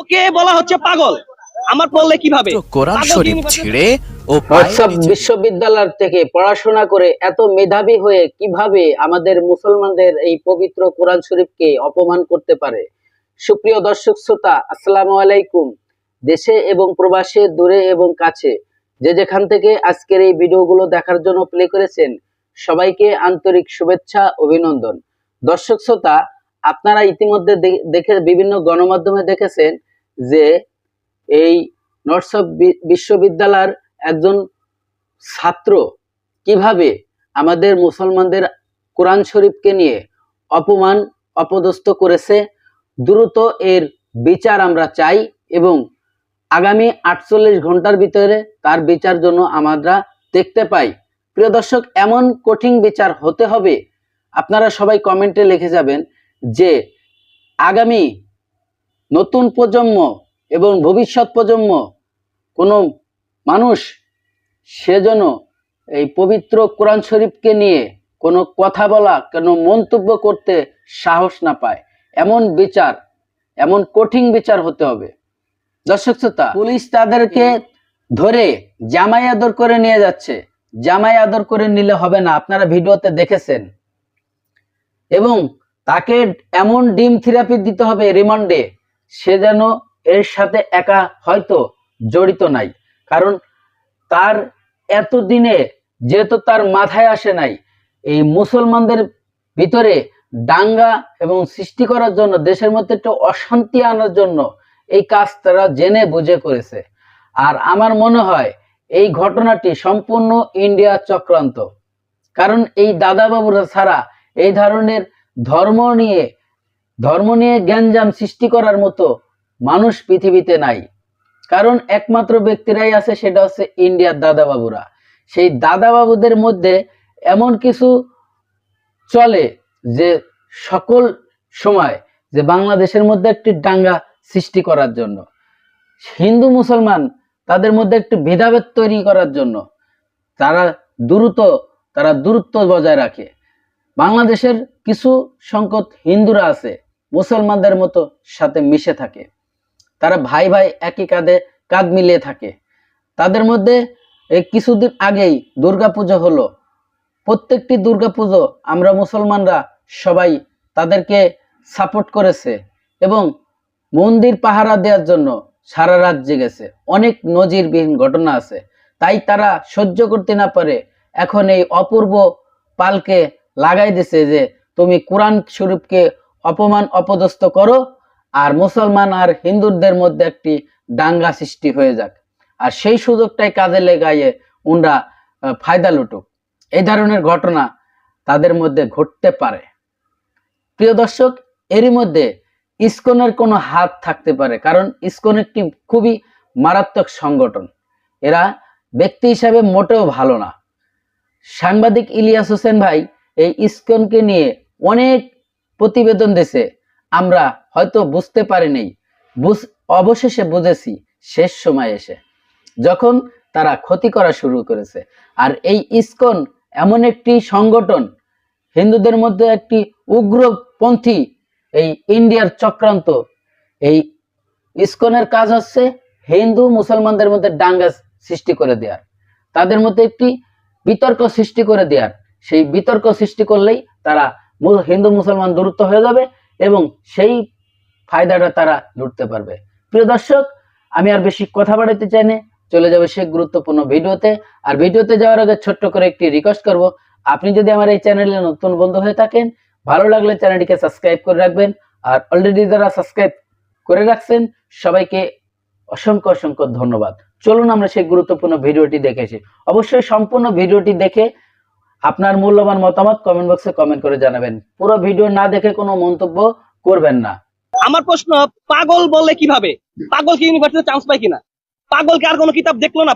ওকে বলা হচ্ছে পাগল। আমার পড়লে কীভাবে? কোরআন শরীফ ছিঁড়ে ও হোয়াটসঅ্যাপ বিশ্ববিদ্যালয় থেকে পড়াশোনা করে এত মেধাবী হয়ে কীভাবে আমাদের মুসলমানদের এই পবিত্র কোরআন শরীফকে অপমান করতে পারে? সুপ্রিয় দর্শক শ্রোতা আসসালামু আলাইকুম। দেশে এবং প্রবাসে দূরে এবং কাছে যে যেখান থেকে আজকের এই ভিডিওগুলো দেখার জন্য প্লে করেছেন সবাইকে আন্তরিক শুভেচ্ছা অভিনন্দন। দর্শক শ্রোতা আপনারা ইতিমধ্যে দেখে বিভিন্ন গণমাধ্যমে দেখেছেন যে এই নর্থ বিশ্ববিদ্যালয়ের একজন ছাত্র কীভাবে আমাদের মুসলমানদের কোরআন শরীফকে নিয়ে অপমান, অপদস্থ করেছে, দ্রুত এর বিচার আমরা চাই এবং আগামী আটচল্লিশ ঘণ্টার ভিতরে তার বিচার জন্য আমরা দেখতে পাই। প্রিয় দর্শক, এমন কঠিন বিচার হতে হবে। আপনারা সবাই কমেন্টে লিখে যাবেন যে আগামী নতুন প্রজন্ম এবং ভবিষ্যৎ প্রজন্ম, কোনো মানুষ সে যেন এই পবিত্র কোরআন শরীফকে নিয়ে কোনো কথা বলা, কোনো মন্তব্য করতে সাহস না পায়। এমন বিচার, এমন কঠিন বিচার হতে হবে। দর্শক শ্রোতা, পুলিশ তাদেরকে ধরে জামাই আদর করে নিয়ে যাচ্ছে। জামাই আদর করে নিলে হবে না, আপনারা ভিডিওতে দেখেছেন। এবং তাকে এমন ডিম থেরাপি দিতে হবে, রিমান্ডে। সে যেন এর সাথে একা হয়তো জড়িত নাই। কারণ তার এতদিনে যেহেতু তার মাথায় আসে নাই, এই মুসলমানদের ভিতরে দাঙ্গা এবং সৃষ্টি করার জন্য, দেশের মধ্যে একটু অশান্তি আনার জন্য এই কাজ তারা জেনে বুঝে করেছে। আর আমার মনে হয় এই ঘটনাটি সম্পূর্ণ ইন্ডিয়া চক্রান্ত। কারণ এই দাদাবাবুরা ছাড়া এই ধরনের ধর্ম নিয়ে ধর্ম নিয়ে জ্ঞানজাম সৃষ্টি করার মতো মানুষ পৃথিবীতে নাই। কারণ একমাত্র ব্যক্তিরাই আছে, সেটা হচ্ছে ইন্ডিয়ার দাদাবাবুরা। সেই দাদাবাবুদের মধ্যে এমন কিছু চলে যে সকল সময় যে বাংলাদেশের মধ্যে একটি ডাঙ্গা সৃষ্টি করার জন্য। হিন্দু, মুসলমান তাদের মধ্যে একটি ভেদাভেদ তৈরি করার জন্য তারা দ্রুত, তারা দূরত্ব বজায় রাখে। বাংলাদেশের কিছু সংকট হিন্দুরা আছে মুসলমানদের মতো সাথে মিশে থাকে। তারা ভাই ভাই একই কাঁধে কাঁধ মিলিয়ে থাকে। তাদের মধ্যে কিছুদিন আগেই দুর্গাপুজো হলো। প্রত্যেকটি দুর্গাপুজো আমরা মুসলমানরা সবাই তাদেরকে সাপোর্ট করেছে এবং মন্দির পাহারা দেওয়ার জন্য সারা রাত জেগেছে। অনেক নজিরবিহীন ঘটনা আছে। তাই তারা সহ্য করতে না পারে এখন এই অপূর্ব পালকে লাগাই দিছে যে, তুমি কোরআন শরীফকে অপমান অপদস্থ করো আর মুসলমান আর হিন্দুদের মধ্যে একটি দাঙ্গা সৃষ্টি হয়ে যাক। আর সেই সুযোগটাই কাজে লেগাইয়ে উনরা ফায়দা লুটুক। এই ধরনের ঘটনা তাদের মধ্যে ঘটতে পারে। প্রিয় দর্শক, এরই মধ্যে ইসকনের কোনো হাত থাকতে পারে, কারণ ইসকন একটি খুবই মারাত্মক সংগঠন। এরা ব্যক্তি হিসাবে মোটেও ভালো না। সাংবাদিক ইলিয়াস হোসেন ভাই এই ইসকনকে নিয়ে অনেক প্রতিবেদন দিয়েছে আমরা হয়তো বুঝতে পারিনি বুঝ অবশেষে বুঝেছি, শেষ সময় এসে। যখন তারা ক্ষতি করা শুরু করেছে। আর এই ইসকন এমন একটি সংগঠন, হিন্দুদের মধ্যে একটি উগ্রপন্থী, এই ইন্ডিয়ার চক্রান্ত। এই ইসকনের কাজ হচ্ছে হিন্দু মুসলমানদের মধ্যে দাঙ্গা সৃষ্টি করে দেওয়ার। তাদের মধ্যে একটি বিতর্ক সৃষ্টি করে দেওয়ার। সেই বিতর্ক সৃষ্টি করলেই তারা হিন্দু মুসলমান দূরত্ব হয়ে যাবে এবং সেই ফায়দাটা তারা লুটতে পারবে। প্রিয় দর্শক, আমি আর বেশি কথা বাড়াতে চাই না। চলে যাবে সে গুরুত্বপূর্ণ ভিডিওতে। আর ভিডিওতে যাওয়ার আগে ছোট্ট করে একটি রিকোয়েস্ট করব। আপনি যদি আমার এই চ্যানেলে নতুন বন্ধু হয়ে থাকেন, ভালো লাগলে চ্যানেলটিকে সাবস্ক্রাইব করে রাখবেন। আর অলরেডি যারা সাবস্ক্রাইব করে রাখছেন, সবাইকে অসংখ্য অসংখ্য ধন্যবাদ। চলুন আমরা সেই গুরুত্বপূর্ণ ভিডিওটি দেখেছি অবশ্যই সম্পূর্ণ ভিডিওটি দেখে আপনার মূল্যবান মতামত কমেন্ট বক্সে কমেন্ট করে জানাবেন। পুরো ভিডিও না দেখে কোনো মন্তব্য করবেন না। আমার প্রশ্ন, পাগল বলে কীভাবে? পাগল কি ইউনিভার্সিটিতে চান্স পায় কিনা? পাগল পাগলকে আর কোনো কিতাব দেখল না?